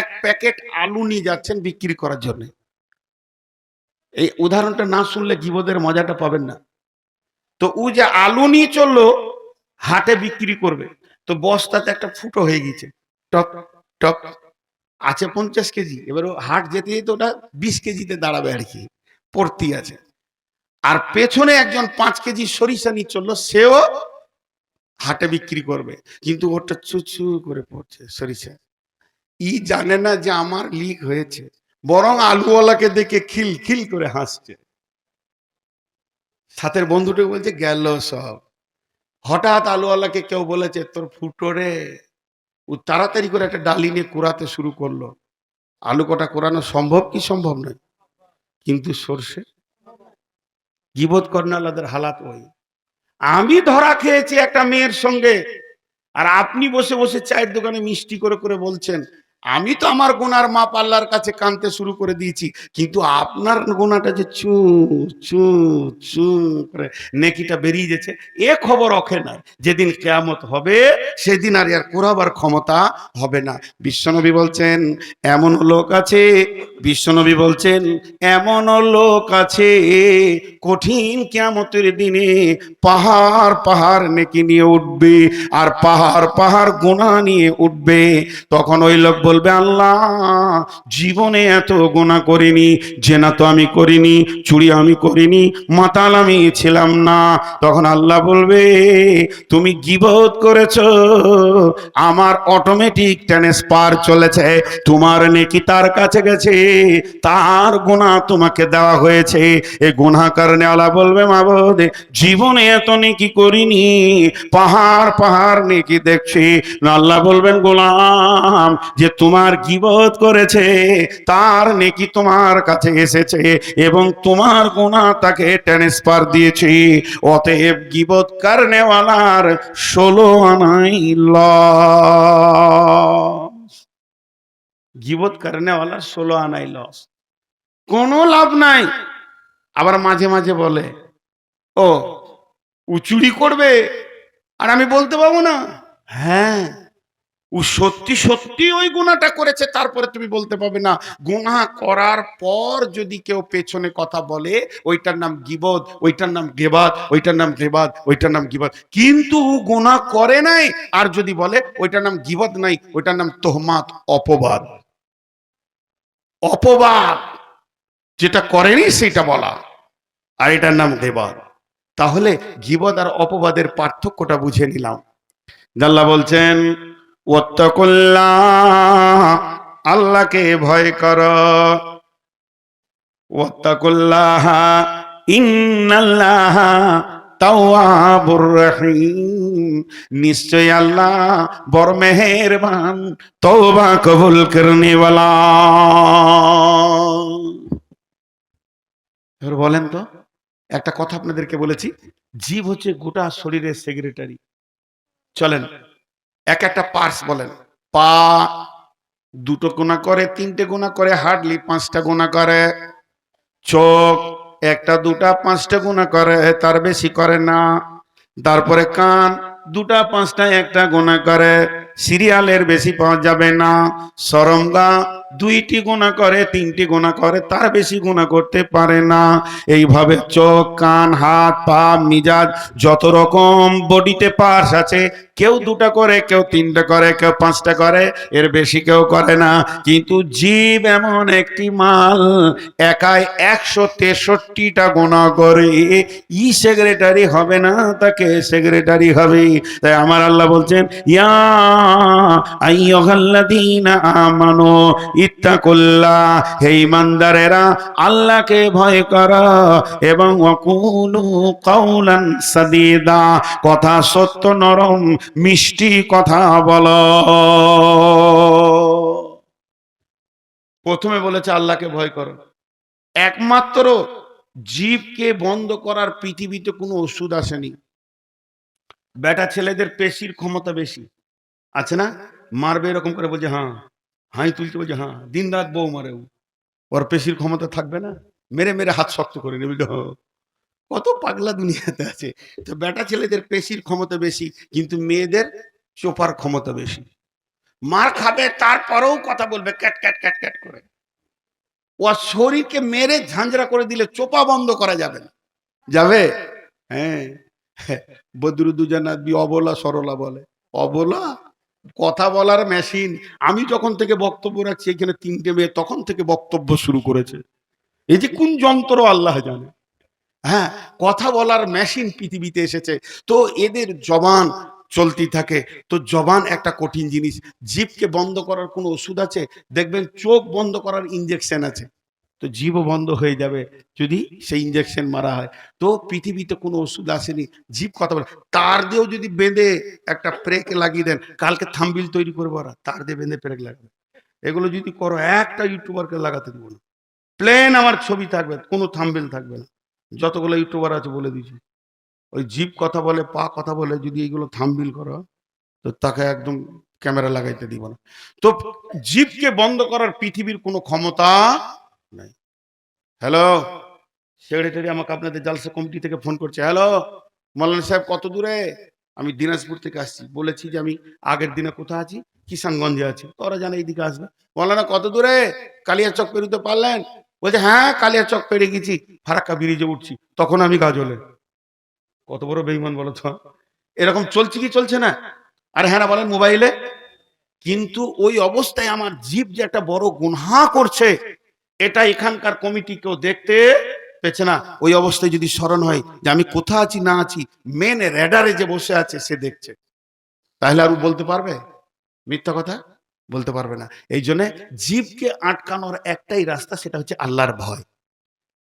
এক প্যাকেট আলু নিয়ে যাচ্ছেন বিক্রি করার জন্য। এই উদাহরণটা না শুনলে জীবদের মজাটা পাবেন না। তো ও যে আলু নিয়ে চলল, হাটে বিক্রি করবে। তো বস্তাতে একটা ফুটো হয়ে গেছে টক টক, আছে পঞ্চাশ কেজি। এবার ও হাট যেতে যেতে ওটা বিশ কেজিতে দাঁড়াবে আর কি, পড়তি আছে। আর পেছনে একজন পাঁচ কেজি সরিষা নিয়ে চলল, সেও হাটে বিক্রি করবে। কিন্তু ওটা চুচু করে পড়ছে সরিষা। ই জানে না যে আমার লিক হয়েছে, বরং আলুওয়ালাকে দেখে খিল খিল করে হাসছে। সাথের বন্ধুটা বলছে, গেল সব। হঠাৎ আলুওয়ালাকে কেউ বলেছে, তোর ফুটোরে ও তাড়াতাড়ি করে একটা ডালি নিয়ে কুড়াতে শুরু করল। আলু কটা কোরানো সম্ভব কি সম্ভব নয়? কিন্তু সর্ষে? গিবোধ কর্ণালাদের হালাত ওই। আমি ধরা খেয়েছি একটা মেয়ের সঙ্গে, আর আপনি বসে বসে চায়ের দোকানে মিষ্টি করে করে বলছেন আমি তো আমার গোনার মা পাল্লার কাছে কানতে শুরু করে দিয়েছি, কিন্তু আপনার গোনাটা যে চু চু চু করে নেকিটা বেরিয়ে যাচ্ছে এ খবর অখে না যেদিন কেয়ামত হবে, সেদিন আর আর কোরাবার ক্ষমতা হবে না। বিশ্বনবী বলছেন, এমন লোক আছে বিশ্বনবী বলছেন, এমন লোক আছে কঠিন কেয়ামতের দিনে পাহাড় পাহাড় নেকি নিয়ে উঠবে, আর পাহাড় পাহাড় গোনা নিয়ে উঠবে। তখন ওই লোক বলবে, আল্লাহ, জীবনে এত গোনা করিনি, জেনা তো আমি করিনি, চুরি আমি করিনি, মাতাল আমি ছিলাম না। তখন আল্লাহ বলবে, তুমি গিবোধ করেছ, আমার অটোমেটিক ট্রান্সফার চলেছে, তোমার নেকি তার কাছে গেছে, তার গোনা তোমাকে দেওয়া হয়েছে। এ গুণা কারণে আল্লাহ বলবে, মাবদ, জীবনে এত নেকি করিনি, পাহাড় পাহাড় নেকি দেখছি। আল্লাহ বলবেন, গোলাম, যে তোমার গিবত করেছে? তার নেকি তোমার কাছে এসেছে এবং তোমার গুণা তাকে ট্রান্সফার দিয়েছি। অতএব গিবত কারণেওয়ালার ষোলো আনাই লস গিবত কারণেওয়ালার ষোলো আনাই লস কোনো লাভ নাই। আবার মাঝে মাঝে বলে, ও ও চুরি করবে? আর আমি বলতে পাবো না? হ্যাঁ। ও সত্যি সত্যি ওই গুণাটা করেছে, তারপরে তুমি বলতে পারবে না। গুণা করার পর যদি কেউ পেছনে কথা বলে, ওইটার নাম গিবদ, ওইটার নাম গেবাদ, ওইটার নাম গেবাদ, ওইটার নাম গিবাদ। কিন্তু ও গুণা করে নাই, আর যদি বলে, ওইটার নাম গিবদ নাই, ওইটার নাম তোহমাত অপবাদ। অপবাদ! যেটা করেনি সেটা বলা। আর এটার নাম গেবাদ। তাহলে গিবদ আর অপবাদের পার্থক্যটা বুঝে নিলাম। জাল্লা বলছেন ওয়াত্তাকুল্লাহ, আল্লাহকে ভয় কর। ওয়াত্তাকুল্লাহ, ইন্নাল্লাহ তাওয়াবুর রহিম। নিশ্চয় আল্লাহ বড় মেহেরবান তওবা কবুল করনে এবার বলেন তো, একটা কথা আপনাদেরকে বলেছি, জীব হচ্ছে গোটা শরীরের সেক্রেটারি চলেন। এক একটা পার্স বলেন। পা দুটো গোনা করে, তিনটে গোনা করে হার্ডলি পাঁচটা গোনা করে। চোখ একটা, দুটা, পাঁচটা গোনা করে, তার বেশি করে না। তারপরে কান দুটা, পাঁচটা, একটা গোনা করে। সিরিয়ালের বেশি পাওয়া যাবে না। সরঙ্গা দুইটি গোনা করে, তিনটি গোনা করে, তার বেশি গোনা করতে পারে না। এইভাবে চোখ, কান, হাত, পা, মিজাজ, যত রকম বডিতে পার্স আছে কেউ দুটা করে, কেউ তিনটা করে, কেউ পাঁচটা করে, এর বেশি কেউ করে না। কিন্তু জীব এমন একটি মাল, একাই একশো তেষট্টিটা গোনা করে। ই সেক্রেটারি হবে না, তাকে সেক্রেটারি হবে। তাই আমার আল্লাহ বলছেন, ইয়া আইয়ুহাল্লাযীনা আমানু হে ইমানদারেরা আল্লাহকে ভয় করো এবং কাউলান সাদীদা, কথা সত্য নরম মিষ্টি কথা বলো। প্রথমে বলেছে, আল্লাহকে ভয় করো। একমাত্র জীবকে বন্ধ করার পৃথিবীতে কোনো ওষুধ আসেনি। বেটা ছেলেদের পেশির ক্ষমতা বেশি। আছে না? মারবে এরকম করে বলছে হ্যাঁ। হাই তুলতে বলছে হ্যাঁ। দিন রাত বউ মারে ওর পেশির ক্ষমতা থাকবে না। মেরে মেরে হাত শক্ত করে নেবে। কত পাগলা দুনিয়াতে আছে। তো বেটা ছেলেদের পেশির ক্ষমতা বেশি, কিন্তু মেয়েদের চোপার ক্ষমতা বেশি। মার খাবে, তারপরেও কথা বলবে, ক্যাট ক্যাট ক্যাট ক্যাট করে। ও শরীরকে মেরে ঝাঁঝরা করে দিলে চোপা বন্ধ করা যাবে না। যাবে? হ্যাঁ। বদরুদ্দুজানাবি অবলা সরলা বলে। অবলা? কথা বলার মেশিন আমি যখন থেকে বক্তব্য রাখছি, এখানে তিনটে মেয়ে তখন থেকে বক্তব্য শুরু করেছে। এই যে কোন যন্ত্র আল্লাহ জানে। হ্যাঁ কথা বলার মেশিন পৃথিবীতে এসেছে। তো এদের জবান চলতি থাকে। তো জবান একটা কঠিন জিনিস। জিভকে বন্ধ করার কোনো ওষুধ আছে? দেখবেন চোখ বন্ধ করার ইঞ্জেকশন আছে। তো জীবও বন্ধ হয়ে যাবে যদি সেই ইঞ্জেকশন মারা হয়। তো পৃথিবীতে কোনো ওষুধ আসেনি। জীব কথা বলে। তার দিয়েও যদি বেঁধে একটা প্রেক লাগিয়ে দেন, কালকে থাম্বিল তৈরি করব ওরা তার দিয়ে বেঁধে প্রেক লাগাবে। এগুলো যদি করো, একটা ইউটিউবারকে লাগাতে দেবো না। প্লেন আমার ছবি থাকবে, কোনো থাম্বিল থাকবে না। যতগুলো ইউটিউবার আছে বলে দিয়েছি। ওই জিপ কথা বলে, পা কথা বলে যদি এইগুলো থামবিল করো, তো তাকে একদম ক্যামেরা লাগাইতে দিব না। তো জিপকে বন্ধ করার পৃথিবীর কোনো ক্ষমতা নাই। হ্যালো? সেক্রেটারি আমাকে আপনাদের জালসা কমিটি থেকে ফোন করছে। হ্যালো? মৌলানা সাহেব, কত দূরে? আমি দিনাজপুর থেকে আসছি। বলেছি যে আমি আগের দিনে কোথায় আছি? কিষানগঞ্জে আছি। তো ওরা জানে এইদিকে আসবে। মৌলানা, কত দূরে? কালিয়া চক পেরোতে পারলেন? বলছে হ্যাঁ কালিয়া চক পেরে গেছি, ফারাক্কা ব্রিজে উঠছি। তখন আমি গাজলে কত বড় বেইমান বলো তো? এরকম চলছে কি চলছে না? আর হ্যাঁ বলেন মোবাইলে। কিন্তু ওই অবস্থায় আমার জীব যে একটা বড় গুনহা করছে, এটা এখানকার কমিটি কেউ দেখতে পেছে না। ওই অবস্থায় যদি স্মরণ হয় যে আমি কোথা আছি, না আছি মেন রেডারে যে বসে আছে, সে দেখছে। তাহলে আর বলতে পারবে? মিথ্যা কথা? বলতে পারবে না। এই জন্য জীবকে আটকানোর একটাই রাস্তা সেটা হচ্ছে আল্লাহর ভয়।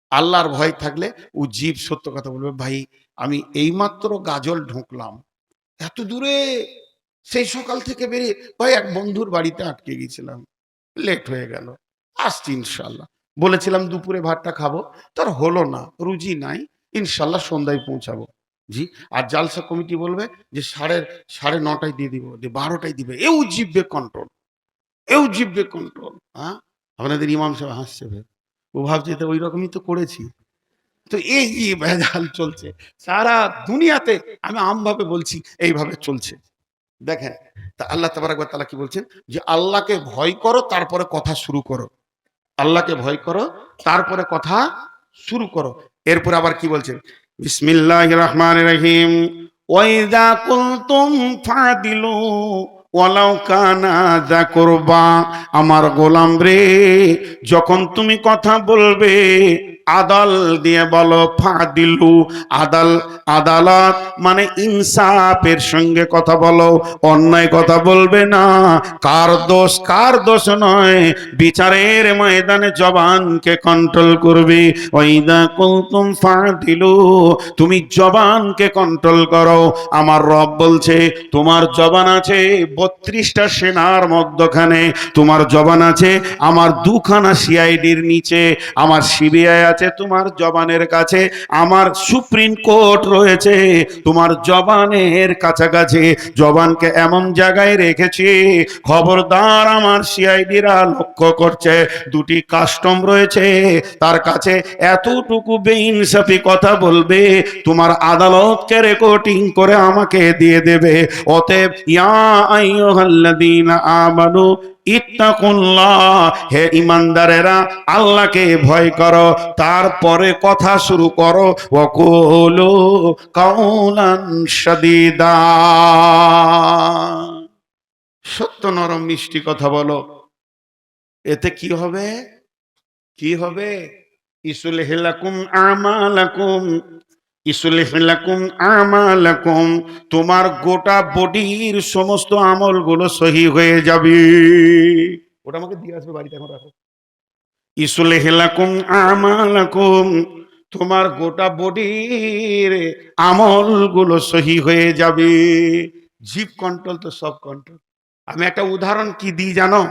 আল্লাহর ভয় থাকলে ও জীব সত্য কথা বলবে, ভাই, আমি এইমাত্র গাজল ঢুকলাম। এত দূরে, সেই সকাল থেকে বেরিয়ে ভাই, এক বন্ধুর বাড়িতে আটকে গেছিলাম। লেট হয়ে গেল। আসছি ইনশাল্লাহ বলেছিলাম, দুপুরে ভাতটা খাব। তার হলো না, রুজি নাই। ইনশাল্লাহ সন্ধ্যায় পৌঁছাবো। জি, আর জালসা কমিটি বলবে যে, সাড়ে সাড়ে নটায় দিয়ে দিব যে বারোটায় দিবে। এও জিভবে কন্ট্রোল এও জিভবে কন্ট্রোল। হ্যাঁ আপনাদের ইমাম সাহেব হাসছে ভাই। ও ভাবছে তো ওই রকমই তো করেছি। তো এই যে ভেজাল চলছে, সারা দুনিয়াতে আমি আমভাবে বলছি, এইভাবে চলছে। দেখেন, তা আল্লাহ তাবারাক তালা কি বলছেন? যে আল্লাহকে ভয় করো, তারপরে কথা শুরু করো। আল্লাহকে ভয় করো, তারপরে কথা শুরু করো। এরপর আবার কি বলছেন? বিসমিল্লাহ রহমান রহিম। ওয়াইদা কুলতুম ফাদিলু। ওয়ালাউ কানা যা করবা, আমার গোলাম রে, যখন তুমি কথা বলবে, আদাল দিয়ে বলো, ফাদিলু, আদাল, আদালত মানে ইনসাফের সঙ্গে কথা বলো, অন্যায় কথা বলবে না। কার দোষ কার দোষ নয়, বিচারের ময়দানে জবানকে কন্ট্রোল করবে। ওইদা কুলতুম ফাদিলু, তুমি জবানকে কন্ট্রোল করো। আমার রব বলছে, তোমার জবান আছে বত্রিশটা সেনার মধ্যখানে তোমার জবান আছে, আমার দুখানা সিআইডির নিচে, আমার সিবিআই আছে তোমার জবানের কাছে, আমার সুপ্রিম কোর্ট রয়েছে তোমার জবানের কাছাকাছি, জবানকে এমন জায়গায় রেখেছি, খবরদার আমার সিআইডিরা লক্ষ্য করছে, দুটি কাস্টম রয়েছে, তার কাছে এতটুকু বেইনসাফি কথা বলবে, তোমার আদালতকে রেকর্ডিং করে আমাকে দিয়ে দেবে, অতএব ইয়া আমানু হে ইমানদারেরা আল্লাহকে ভয় তারপরে কথা শুরু করো। সত্য নরম মিষ্টি কথা বলো। এতে কি হবে? কি হবে? ইসুলহিলাকুম আমালাকুম। ইসুলহিলাকুম আমালাকুম তোমার গোটা বডির সমস্ত আমলগুলো সহি হয়ে যাবে। ওটা আমাকে দিয়ে আসবে বাড়িতে এখন রাখো। ইসুলহিলাকুম আমালাকুম তোমার গোটা বডির আমলগুলো সহি হয়ে যাবে। জিপ কন্ট্রোল তো সব কন্ট্রোল আমি একটা উদাহরণ কি দিই জানো?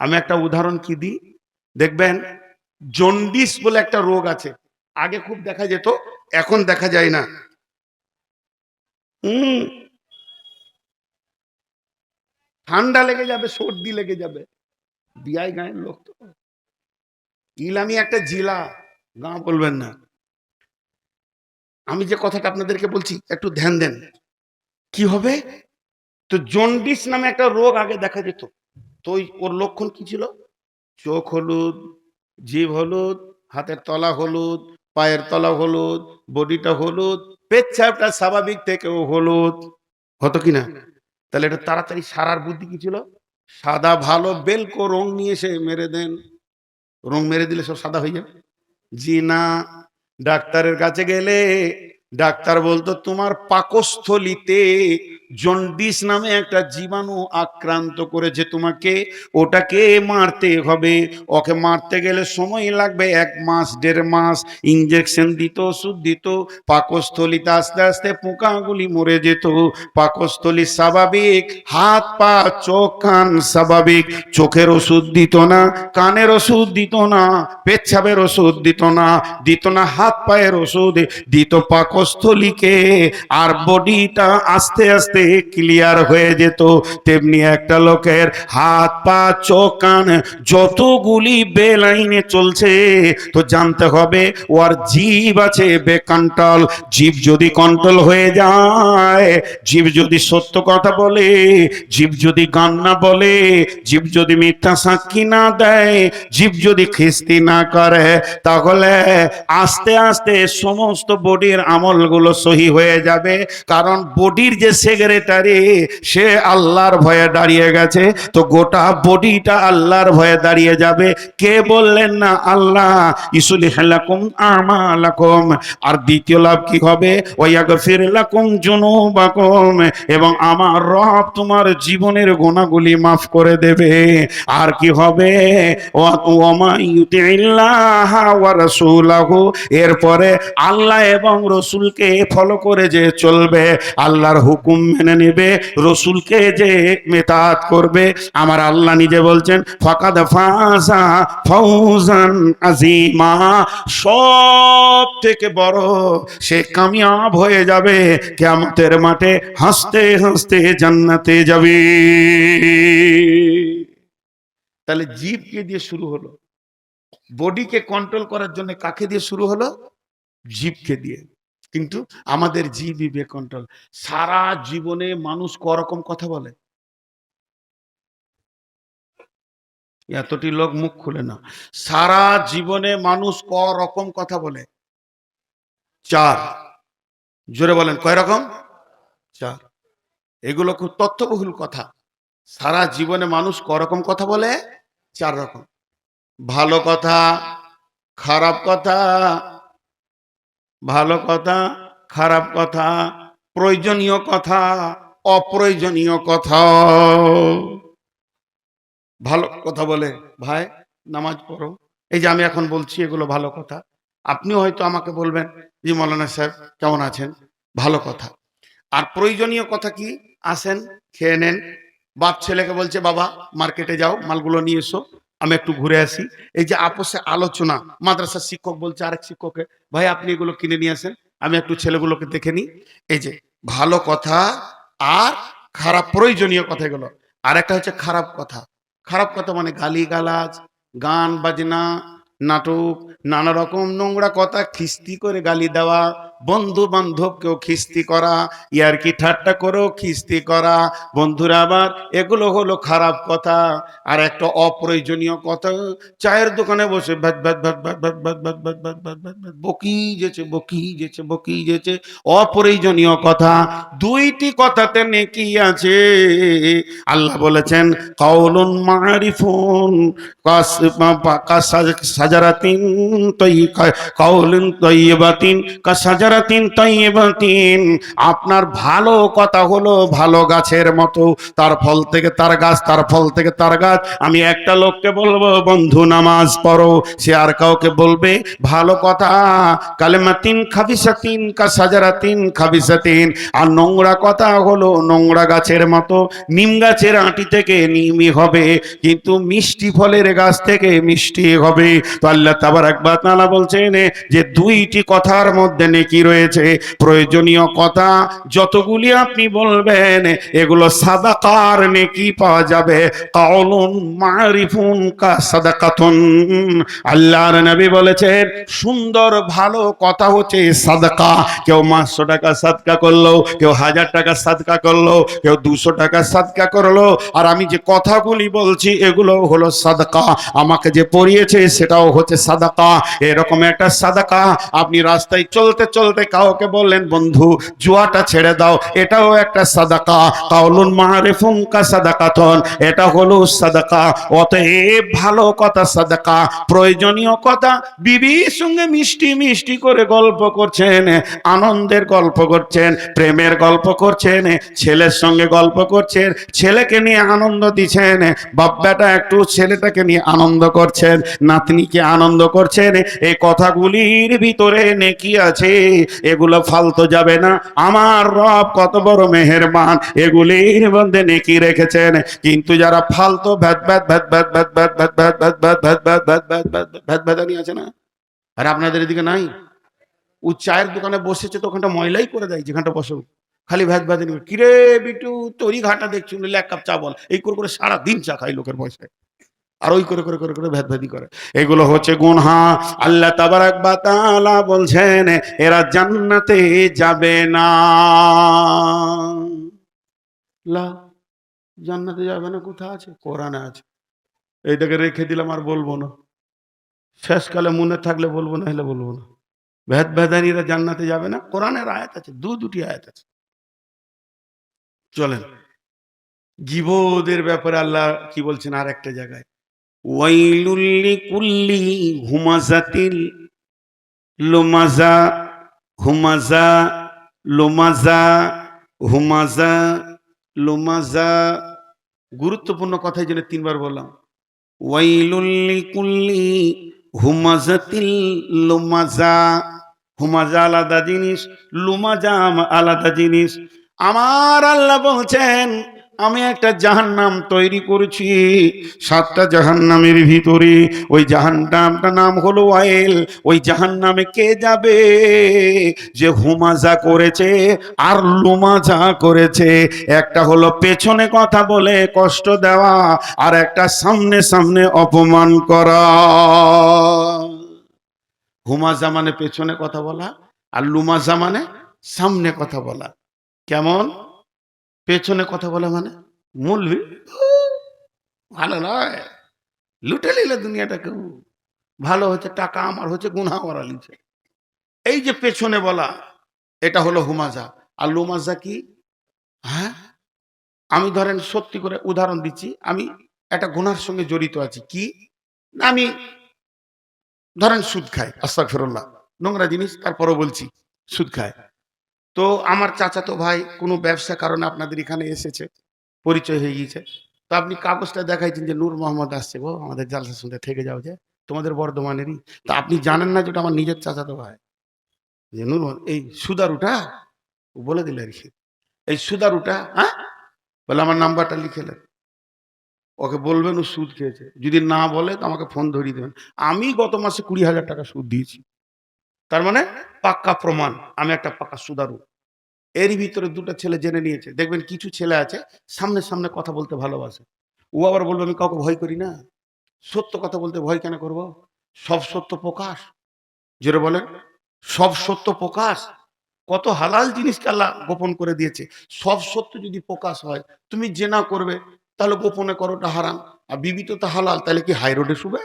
আমি একটা উদাহরণ কি দিই? দেখবেন জন্ডিস বলে একটা রোগ আছে। আগে খুব দেখা যেত, এখন দেখা যায় না। হুম। ঠান্ডা লেগে যাবে, সর্দি লেগে যাবে। বিয়াই গাঁয়ের লোক তো। ইলামি একটা জিলা, গাঁ বলবেন না। আমি যে কথাটা আপনাদেরকে বলছি, একটু ধ্যান দেন। কি হবে? তো জন্ডিস নামে একটা রোগ আগে দেখা যেত। তো ওর লক্ষণ কি ছিল? চোখ হলুদ, জিভ হলুদ, হাতের তলা হলুদ পায়ের তলা হলুদ, বডিটা হলুদ পেচ্ছাপটা স্বাভাবিক থেকেও হলুদ। হতো কিনা তাহলে এটা তাড়াতাড়ি সারার বুদ্ধি কি ছিল? সাদা ভালো বেলকো রং নিয়ে এসে মেরে দেন। রং মেরে দিলে সব সাদা হয়ে যাবে। জি না, ডাক্তারের কাছে গেলে ডাক্তার বলতো, তোমার পাকস্থলিতে জন্ডিস নামে একটা জীবাণু আক্রান্ত করেছে, তোমাকে ওটাকে মারতে হবে। ওকে মারতে গেলে সময় লাগবে, এক মাস, দেড় মাস ইঞ্জেকশন দিত, ওষুধ দিত, পাকস্থলিতে আস্তে আস্তে পোকাগুলি মরে যেত। পাকস্থলী স্বাভাবিক, হাত, পা, চোখ, কান স্বাভাবিক। চোখের ওষুধ দিত না, কানের ওষুধ দিত না পেচ্ছাবের ওষুধ দিত না দিত না হাত, পায়ের ওষুধ, দিত পাকস্থলীকে আর বডিটা আস্তে আস্তে ক্লিয়ার হয়ে যেত। তেমনি একটা লোকের হাত, পা, চোখ, কান যতগুলি বেলাইনে চলছে, তো জানতে হবে ওর জীব আছে বেকন্ট্রোল জীব যদি কন্ট্রোল হয়ে যায়, জীব যদি সত্য কথা বলে, জীব যদি গান না বলে, জীব যদি মিথ্যা সাক্ষী না দেয়, জীব যদি খিস্তি না করে, তাহলে আস্তে আস্তে সমস্ত বডির আমলগুলো সহি হয়ে যাবে। কারণ বডির যে সেক্রেটারি সে আল্লাহর ভয়ে দাঁড়িয়ে গেছে। তো গোটা বডিটা আল্লাহর ভয়ে দাঁড়িয়ে যাবে। কে বললেন না, আল্লাহ ইসুলি হেলাকুম আমালাকুম। আর দ্বিতীয় লাভ কি হবে? ওয়াগফির লাকুম জুনুবাকুম এবং আমার রব তোমার জীবনের গোনাগুলি মাফ করে দেবে। আর কি হবে? ওয়ামা ইউতিল্লাহ ওয়া রাসূলাহু। এরপরে আল্লাহ এবং রসুলকে ফলো করে যে চলবে, আল্লাহর হুকুম মেনে নেবে, রসুলকে যে মেতাত করবে, আমার আল্লাহ নিজে বলছেন, ফাকাদ ফাজা ফৌজান আজিমা সব থেকে বড় সে কামিয়াব হয়ে যাবে কেমতের মাঠে হাসতে হাসতে জান্নাতে যাবে। তাহলে জীবকে দিয়ে শুরু হলো? বডিকে কন্ট্রোল করার জন্য কাকে দিয়ে শুরু হলো? জীবকে দিয়ে। কিন্তু আমাদের জীবই বেকন্ট্রোল সারা জীবনে মানুষ করকম কথা বলে? এতটি লোক মুখ খুলে না। সারা জীবনে মানুষ ক রকম কথা বলে? চার। জোরে বলেন, কয় রকম? চার। এগুলো খুব তথ্যবহুল কথা। সারা জীবনে মানুষ ক রকম কথা বলে? চার রকম। ভালো কথা, খারাপ কথা ভালো কথা, খারাপ কথা, প্রয়োজনীয় কথা, অপ্রয়োজনীয় কথা। ভালো কথা বলে, ভাই, নামাজ পড়ো। এই যে আমি এখন বলছি এগুলো ভালো কথা। আপনিও হয়তো আমাকে বলবেন, জি মৌলানা সাহেব কেমন আছেন? ভালো কথা। আর প্রয়োজনীয় কথা কি? আসেন, খেয়ে নেন। বাপ ছেলেকে বলছে, বাবা, মার্কেটে যাও, মালগুলো নিয়ে এসো। আমি একটু ঘুরে আসি। এই যে আপোষে আলোচনা, মাদ্রাসার শিক্ষক বলছে আরেক শিক্ষককে, ভাই, আপনি এগুলো কিনে নিয়ে আসেন, আমি একটু ছেলেগুলোকে দেখে নিই। এই যে, ভালো কথা আর খারাপ প্রয়োজনীয় কথা এগুলো। আর একটা হচ্ছে খারাপ কথা। খারাপ কথা মানে গালি গালাজ গান বাজনা, নাটক, নানা রকম নোংরা কথা, খিস্তি করে গালি দেওয়া বন্ধু বান্ধবকেও খিস্তি করা ইয়ার কি ঠাট্টা করেও খিস্তি করা বন্ধুরা আবার এগুলো হলো খারাপ কথা আর একটা অপ্রয়োজনীয় কথা চায়ের দোকানে বসে ভাত ভাত ভাত ভাত ভাত ভাত ভাত ভাত ভাত ভাত ভাত ভাত বকি যেছে বকি যেছে বকি যেছে অপ্রয়োজনীয় কথা দুইটি কথাতে নেকি আছে আল্লাহ বলেছেন কাউলুন মারিফুন কাস- পা- কা- সাজ- সাজারাতিন তৈ- কাউলুন তৈবাতিন কা তৈবাতিন আপনার ভালো কথা হলো ভালো গাছের মতো। তার ফল থেকে তার গাছ, তার ফল থেকে তার গাছ। আমি একটা লোককে বলব, বন্ধু, নামাজ পড়ো। সে আর কাউকে বলবে, ভালো কথা। কালেমাতিন খাবিসাতিন কা সাজারাতিন খাবিসাতিন আর নোংরা কথা হলো নোংরা গাছের মতো। নিম গাছের আঁটি থেকে নিমই হবে, কিন্তু মিষ্টি ফলের গাছ থেকে মিষ্টি হবে। তো আল্লাহ তাবার একবার তালা বলছেন যে, দুইটি কথার মধ্যে নেকি নেকি রয়েছে? প্রয়োজনীয় কথা যতগুলি আপনি বলবেন, এগুলো সাদাকার নেকি পাওয়া যাবে। কাউলুন মারিফুন কা সাদাকাতুন। আল্লাহর নবী বলেছেন, সুন্দর ভালো কথা হচ্ছে সাদকা। কেউ পাঁচশো টাকা সাদকা করল, কেউ হাজার টাকা সাদকা করল, কেউ দুশো টাকা সাদকা করল। আর আমি যে কথাগুলি বলছি, এগুলো হলো সাদকা। আমাকে যে পড়িয়েছে, সেটাও হচ্ছে সাদাকা। এরকম একটা সাদাকা আপনি রাস্তায় চলতে চলতে কাউকে বললেন, বন্ধু, জুয়াটা ছেড়ে দাও, এটাও একটা সাদাকা। কাউলুন মারেফুন কা সাদাকাতন, এটা হলো সাদাকা। অতএব ভালো কথা সাদাকা, প্রয়োজনীয় কথা বিবির সঙ্গে মিষ্টি মিষ্টি করে গল্প করছেন, আনন্দের গল্প করছেন, প্রেমের গল্প করছেন, ছেলের সঙ্গে গল্প করছেন, ছেলেকে নিয়ে আনন্দ দিচ্ছেন বাপ বেটা একটু ছেলেটাকে নিয়ে আনন্দ করছেন, নাতনিকে আনন্দ করছেন, এই কথাগুলির ভিতরে নেকি আছে। এগুলো ফালতো যাবে না আমার রব কত বড় মেহেরবান এগুলির মধ্যে নেকি রেখেছেন কিন্তু যারা ফালতো ভ্যাত ভ্যাত ভ্যাত ভ্যাত ভ্যাত ভ্যাত ভ্যাত ভ্যাত ভ্যাত ভ্যাত ভ্যাত ভ্যাত ভ্যাত ভ্যাত ভ্যাত ভ্যাত ভ্যাতানি আছে না আর আপনাদের এদিকে নাই ও চায়ের দোকানে বসেছে তো ওখানটা ময়লাই করে দেয় যেখানটা বসে খালি ভ্যাত ভ্যাতানি করে, বিটু তৈরি ঘাটা দেখছি এক কাপ চা বল এই করে করে সারা দিন চা খাই লোকের পয়সায় আর ওই করে করে করে করে ভ্যাতি করে। এগুলো হচ্ছে গুনহা। আল্লাহ তাবারাক বা তাআলা বলছেন এরা জান্নাতে যাবে না। লা জান্নাতে যাবে না কোথা আছে? কোরআনে আছে। এইটাকে রেখে দিলাম আর বলব না। শেষকালে মনে থাকলে বলব না হলে বলব না। ভেদ ভেদানিরা জান্নাতে যাবে না। কোরআনের আয়াত আছে দু দুটি আয়াত আছে। চলেন। জীবদের ব্যাপারে আল্লাহ কি বলছেন আর একটা জায়গায়? ওয়াইলুল্লি কুল্লি হুমাজাতিল লোমাজা হুমাজা লোমাজা হুমাজা লোমাজা। গুরুত্বপূর্ণ কথাই জন্য তিনবার বললাম। ওয়াইলুল্লি কুল্লি হুমাজাতিল লোমাজা। হুমাজা আলাদা জিনিস, লুমাজা আলাদা জিনিস। আমার আল্লাহ বলছেন আমি একটা জাহান্নাম তৈরি করেছি। সাতটা জাহান্নামের ভিতরে ওই জাহান্নামটা নাম হলো ওয়াইল। ওই জাহান্নামে কে যাবে? যে হুমাজা করেছে আর লুমাজা করেছে। একটা হলো পেছনে কথা বলে কষ্ট দেওয়া আর একটা সামনে সামনে অপমান করা। হুমাজা মানে পেছনে কথা বলা আর লুমাজা মানে সামনে কথা বলা। কেমন? পেছনে কথা বলা মানে? মূলবি ভালো নয়। লুটে নিলে দুনিয়াটা কেউ ভালো হচ্ছে, টাকা আমার হচ্ছে গুনা ওরা লিখে এই যে পেছনে বলা, এটা হলো হুমাজা। আর লুমাজা কি? হ্যাঁ? আমি ধরেন সত্যি করে উদাহরণ দিচ্ছি, আমি একটা গুনার সঙ্গে জড়িত আছি। কি? না, আমি ধরেন সুদ খাই আস্তাক ফেরল্লাহ নোংরা জিনিস, তারপরও বলছি, সুদ খায়। তো আমার চাচাতো ভাই কোনো ব্যবসা কারণে আপনাদের এখানে এসেছে, পরিচয় হয়ে গিয়েছে। তো আপনি কাগজটা দেখাইছেন যে নূর মোহাম্মদ আসছে গো আমাদের জালসা শুনতে থেকে যাও যে, তোমাদের বর্ধমানেরই। তা আপনি জানেন না যেটা আমার নিজের চাচাতো ভাই? যে নূর এই সুদারুটা, ও বলে দিলে আর কি, এই সুদারুটা হ্যাঁ? বলে আমার নাম্বারটা লিখেলেন ওকে বলবেন ও সুদ খেয়েছে। যদি না বলে তো আমাকে ফোন ধরিয়ে দেবেন। আমি গত মাসে কুড়ি হাজার টাকা সুদ দিয়েছি। তার মানে পাক্কা প্রমাণ। আমি একটা পাক্কা সুদারু। এরই ভিতরে দুটো ছেলে জেনে নিয়েছে। দেখবেন কিছু ছেলে আছে, সামনে সামনে কথা বলতে ভালোবাসে। ও আবার বলবে, আমি কাউকে ভয় করি না। সত্য কথা বলতে ভয় কেন করব? সব সত্য প্রকাশ। যেটা বলেন, সব সত্য প্রকাশ? কত হালাল জিনিসকে আল্লাহ গোপন করে দিয়েছে। সব সত্য যদি প্রকাশ হয়, তুমি জেনা করবে, তাহলে গোপনে করোটা হারাম। আর বিবি তো তা হালাল, তাহলে কি হাই রোডে শুবে?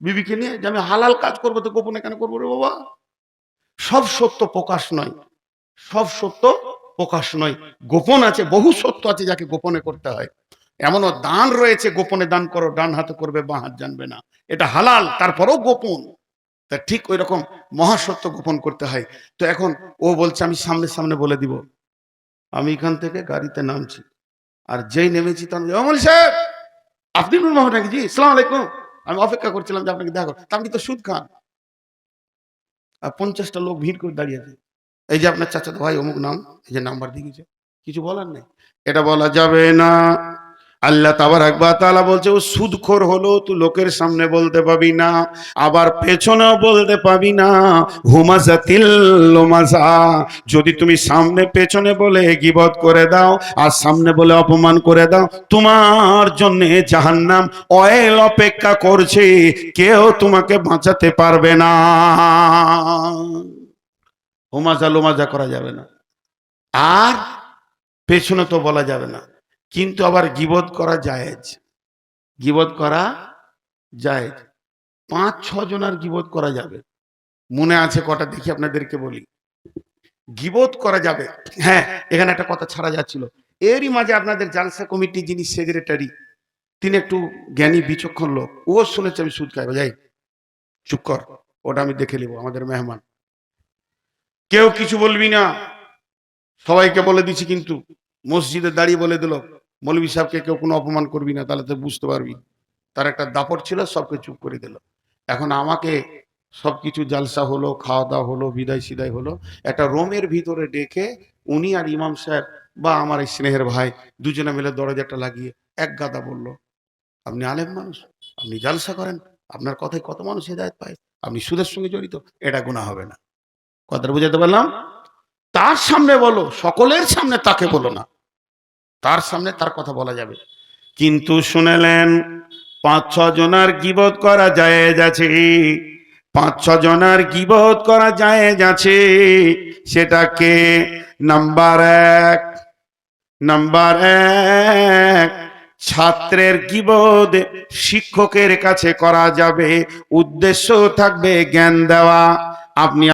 বিবিকে নিয়ে যে আমি হালাল কাজ করব তো গোপনে কেন করব রে বাবা? সব সত্য প্রকাশ নয়। সব সত্য প্রকাশ নয়। গোপন আছে, বহু সত্য আছে যাকে গোপনে করতে হয়। এমনও দান রয়েছে, গোপনে দান করো, ডান হাতে করবে, বাঁ হাত জানবে না। এটা হালাল, তারপরেও গোপন। তা ঠিক ওই রকম মহাসত্য গোপন করতে হয়। তো এখন ও বলছে, আমি সামনে সামনে বলে দিব। আমি এখান থেকে গাড়িতে নামছি। আর যেই নেমেছি তার অমল সাহেব! আপনি নাকি? জি সালাম আলাইকুম। আমি অপেক্ষা করছিলাম যে আপনাকে দেখা। তা আপনি তো সুদ খান। আর পঞ্চাশটা লোক ভিড় করে দাঁড়িয়ে আছে। এই যে আপনার চাচাতো ভাই, অমুক নাম, এই যে নাম্বার দিয়ে কিছু বলার নেই। এটা বলা যাবে না। আল্লাহ তাবার একবার তালা বলছে, ও সুদখোর হলো, তুই লোকের সামনে বলতে পাবি না, আবার পেছনেও বলতে পাবি না। হুমাজা তিল্লুমাজা যদি তুমি সামনে পেছনে বলে গিবত করে দাও, আর সামনে বলে অপমান করে দাও, তোমার জন্য জাহান্নাম অয়েল অপেক্ষা করছে, কেউ তোমাকে বাঁচাতে পারবে না। হোমাজা লোমাজা করা যাবে না। আর পেছনে তো বলা যাবে না। কিন্তু আবার গিবত করা জায়েজ। গিবত করা জায়েজ। পাঁচ, ছ জনের গিবত করা যাবে। মনে আছে কটা? দেখি আপনাদেরকে বলি। গিবত করা যাবে। হ্যাঁ এখানে একটা কথা ছাড়া যাচ্ছিল। এরই মাঝে আপনাদের জালসা কমিটি যিনি সেক্রেটারি, তিনি একটু জ্ঞানী, বিচক্ষণ লোক। ও শুনেছে আমি সুদ খাইব। যাই, চুপ কর। ওটা আমি দেখে নেব, আমাদের মেহমান। কেউ কিছু বলবি না। সবাইকে বলে দিছি কিন্তু। মসজিদে দাঁড়িয়ে বলে দিল। মৌলবী সাহেবকে কেউ কোনো অপমান করবি না, তাহলে তো বুঝতে পারবি। তার একটা দাপট ছিল, সবকে চুপ করে দিল। এখন আমাকে সব কিছু জালসা হলো খাওয়া দাওয়া হলো বিদায় সিদায় হলো, একটা রোমের ভিতরে ডেকে উনি আর ইমাম সাহেব বা আমার এই স্নেহের ভাই দুজনে মিলে দরজাটা লাগিয়ে এক গাদা বলল, আপনি আলেম মানুষ, আপনি জালসা করেন, আপনার কথায় কত মানুষ হেদায়ত পায়? আপনি সুদের সঙ্গে জড়িত, এটা গুণা হবে না। কথাটা বুঝাতে পারলাম? তার সামনে বলো, সকলের সামনে তাকে বলো না। তার সামনে তার কথা বলা যাবে। কিন্তু শুনেলেন, পাঁচ, ছ জনার গিবত করা যায় যাচ্ছে পাঁচ, ছ জনার গিবত করা যায় যাচ্ছে সেটাকে নাম্বার এক নাম্বার এক, ছাত্রের গিবদ শিক্ষকের কাছে করা যাবে। উদ্দেশ্য থাকবে জ্ঞান দেওয়া। আপনি